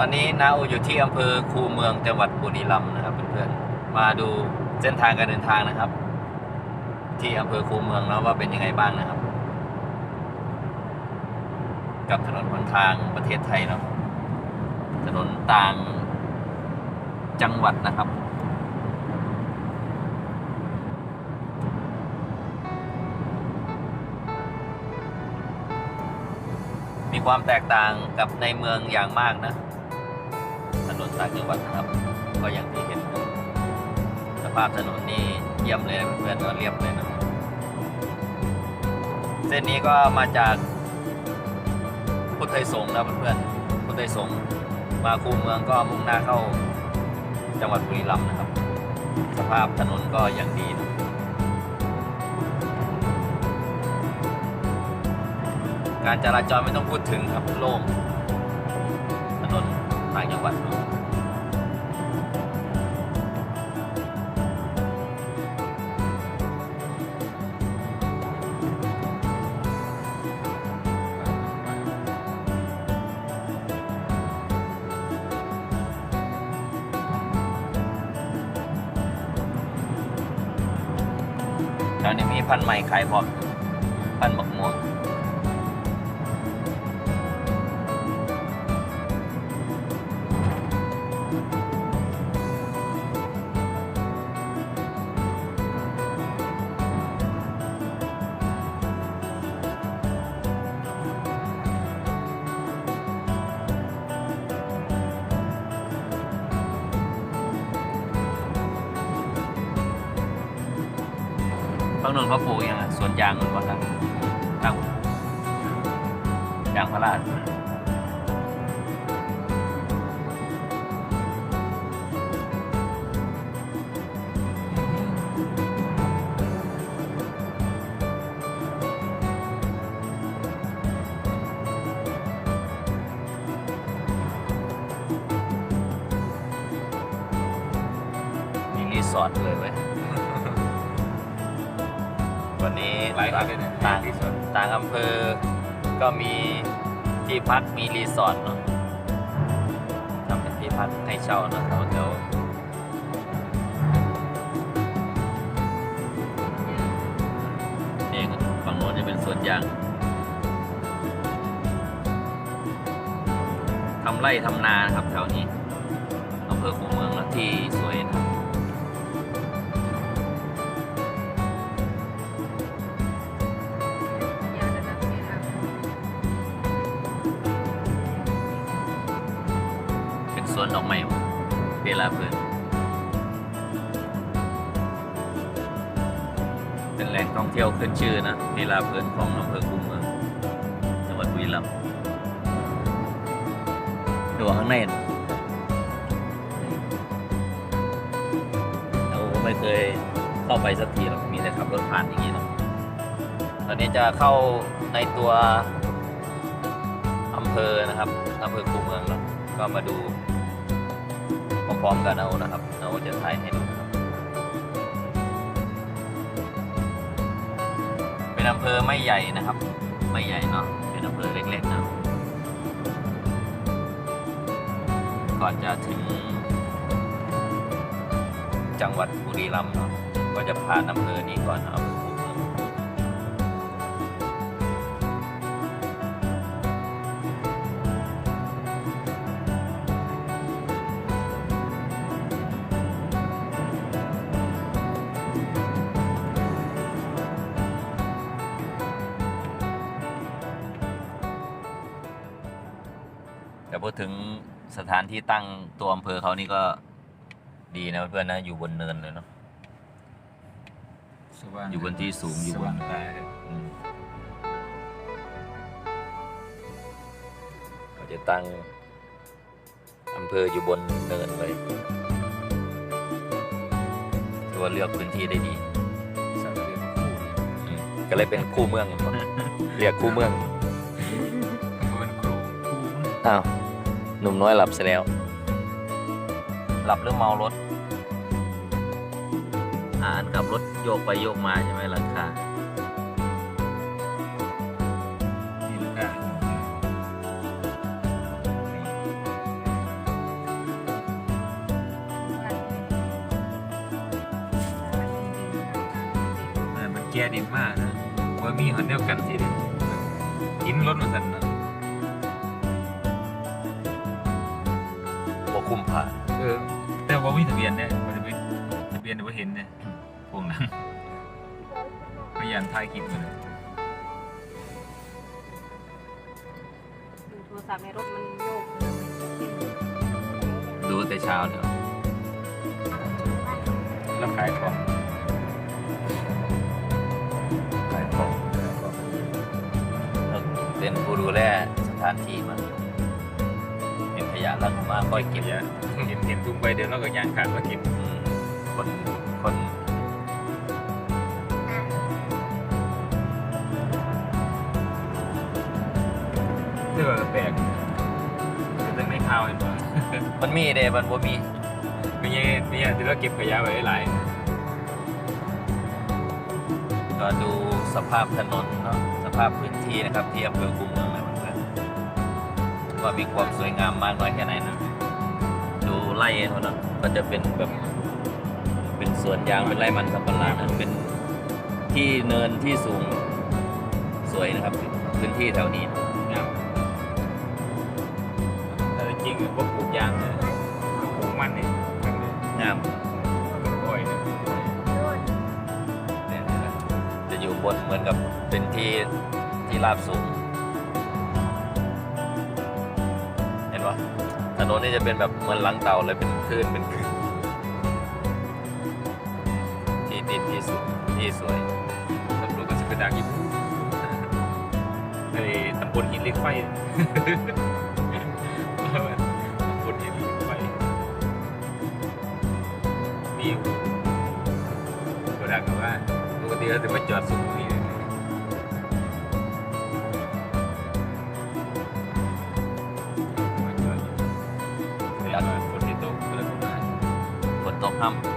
ตอนนี้นาอูอยู่ที่อำเภอคูเมืองจังหวัดบุรีรัมย์นะครับเพื่อนๆมาดูเส้นทางการเดินทางนะครับ ที่อำเภอคูเมืองแล้วว่าเป็นยังไงบ้างนะครับ กับถนนหนทางประเทศไทยเนาะถนนต่างจังหวัดนะครับมีความแตกต่างกับในเมืองอย่างมากนะ ต่างจังหวัดนะครับ ก็อย่างที่เห็นสภาพถนนนี่เยี่ยมเลยเพื่อนก็เรียบเลยนะเส้นนี้ก็มาจากพุทธไทยสงฆ์นะเพื่อนๆพุทธไทยสงฆ์มาคูเมืองก็มุ่งหน้าเข้าจังหวัดบุรีรัมย์นะครับ สภาพถนนก็อย่างดีนะการจราจรไม่ต้องพูดถึงครับโล่งถนนต่างจังหวัด เนอะแล้วนี่มีพันธุ์ใหม่ขายพร้อม ฝั่งนู้นเขาปลูกยังไงสวนยางมันก็ทางทางยางพารามีรีสอร์ทเลยเว้ย วันนี้หลายคันเลยนะต่างรีสอร์ทต่างอำเภอ ก็มีที่พักมีรีสอร์ทเนาะทำเป็นที่พักให้เช่าเนาะแถวแถวนี่ฝั่งโน้นจะเป็นสวนยางทำไร่ทำนานครับแถวนี้อำเภอคูเมืองแล้วที่ ดอกไม้เวลาเพื่อนเป็นแหล่งท่องเที่ยวขึ้นชื่อนะเวลาเพื่อนของอำเภอคูเมืองจังหวัดบุรีรัมย์ดูข้างในเราไม่เคยเข้าไปสักทีหรอกมีแต่ขับรถผ่านอย่างนี้เนาะตอนนี้จะเข้าในตัวอำเภอนะครับอำเภอคูเมืองแล้วก็มาดู พร้อมกันเอานะครับเราจะถ่ายให้ดูนะครับเป็นอำเภอไม่ใหญ่นะครับ ไม่ใหญ่เนาะเป็นอำเภอเล็กๆนะก่อนจะถึง จังหวัดบุรีรัมย์เนาะก็จะผ่านอำเภอนี้ก่อนครับ พูดถึงสถานที่ตั้งตัวอำเภอเขานี่ก็ดีนะเพื่อนๆนะ อยู่บนเนินเลยเนาะ สว่างอยู่บนที่สูงอยู่บนสว่างตาครับอืมเขาจะตั้งอำเภออยู่บนเนินเลยถือว่าเลือกพื้นที่ได้ดีสังเกตคู่อืมก็เลยเป็นคู่เมือง เรียกคู่เมืองมันครูคู่อ้าว หนุ่มน้อยหลับซะแล้ว หลับหรือเมารถอ่านกับรถโยกไปโยกมาใช่ไหมหล่ะค่ะแกเด่นมากนะว่ามีหันเดียวกันสิดินรถมาสั่นนะ คุ้มผ่านเออ แต่ว่ามีทะเบียนเนี่ยมันจะเป็นทะเบียนเดี๋ยวบ่เห็นเนี่ยพวกนั้นพยานถ่ายคลิปมาเลยดูโทรศัพท์ในรถมันโยกดูแต่เช้าเดี๋ยวแล้วขายของขายของเป็นผู้ดูแลสถานที่มันเห็นข ยะแล้วก็มาค่อยเก็บเห็นเห็นเห็นทุ่งไปเดี๋ยวเราก็ย่างขาดมาเก็บอืมคนคนเสื้อแปลกคือตั้งในข้าวเห็นป่ะมันมีเดมันบ่มีไม่ใช่ไม่ใช่ที่เราเก็บขยะไว้หลายก็ดูสภาพถนนเนาะสภาพพื้นที่นะครับที่อำเภอคูเมืองนะเพื่อนๆ ว่ามีความสวยงามมากน้อยแค่ไหนนะดูไร่เขาเนาะก็จะเป็นแบบเป็นสวนยางเป็นไร่มันสำปะหลังนะเป็นที่เนินที่สูงสวยนะครับ พื้นที่แถวนี้งามแต่จริงๆพวกปลูกยางเนี่ยปลูกมันเนี่ยงามก้อยเนี่ยเนี่ยนะจะอยู่บนเหมือนกับเป็นที่ที่ราบสูง ถนนนี่จะเป็นแบบเหมือนหลังเต่าเลยเป็นคลื่นเป็นคลื่นที่ดินที่สูงที่สวยตำรวจก็จะไปดักอยู่ในตำบลหินเหล็กไฟตำบลหินเหล็กไฟมีอยู่ก็ดักกันว่าปกติเราจะมาจอดสูงนี่ ฝนตก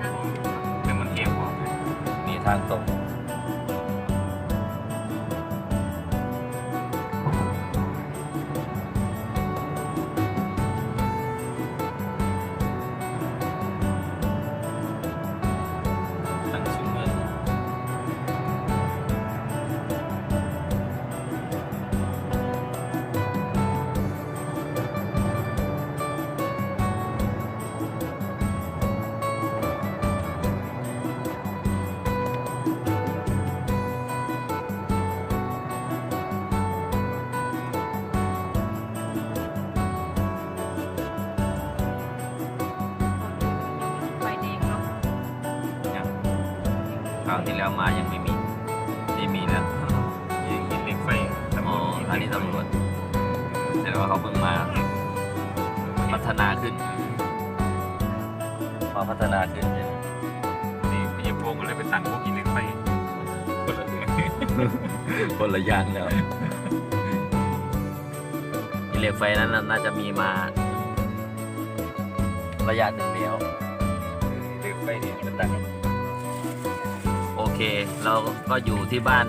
ห้เป็นมันเทียมพอเลยำมีทางตกตั้าวที่แล้วมายังไม่มีนี่มีแล้วยิงหินเหล็กไฟตำบอ๋อลหินอันเหล็นี้กไฟตำรวจแต่ว่าเขาเพิ่งมาพัฒนาขึ้นมาพัฒนาขึ้นใช่ไหมนี่พี่ยพงศ์ก็เลยไปตั้งพวกหินเหล็กไฟคนละเรื่องคนละอย่างแล้วอิเล็กไฟนั้นน่ะน่าจะมีมา ระยะหนึ่งแล้วเหล็กไฟนี่มันตั้งโอเค เราก็อยู่ที่บ้าน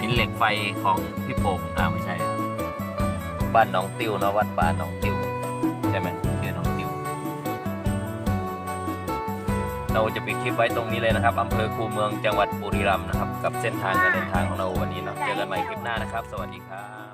หินเหล็กไฟของพี่โป่งอ่าไม่ใช่ บ้านหนองติวนะวัดป่าหนองติวใช่ไหมชื่อหนองติว เราจะปิดคลิปไว้ตรงนี้เลยนะครับอำเภอคูเมืองจังหวัดบุรีรัมย์นะครับ กับเส้นทางการเดินทางของเราวันนี้เนาะเจอกันใหม่คลิปหน้านะครับ สวัสดีครับ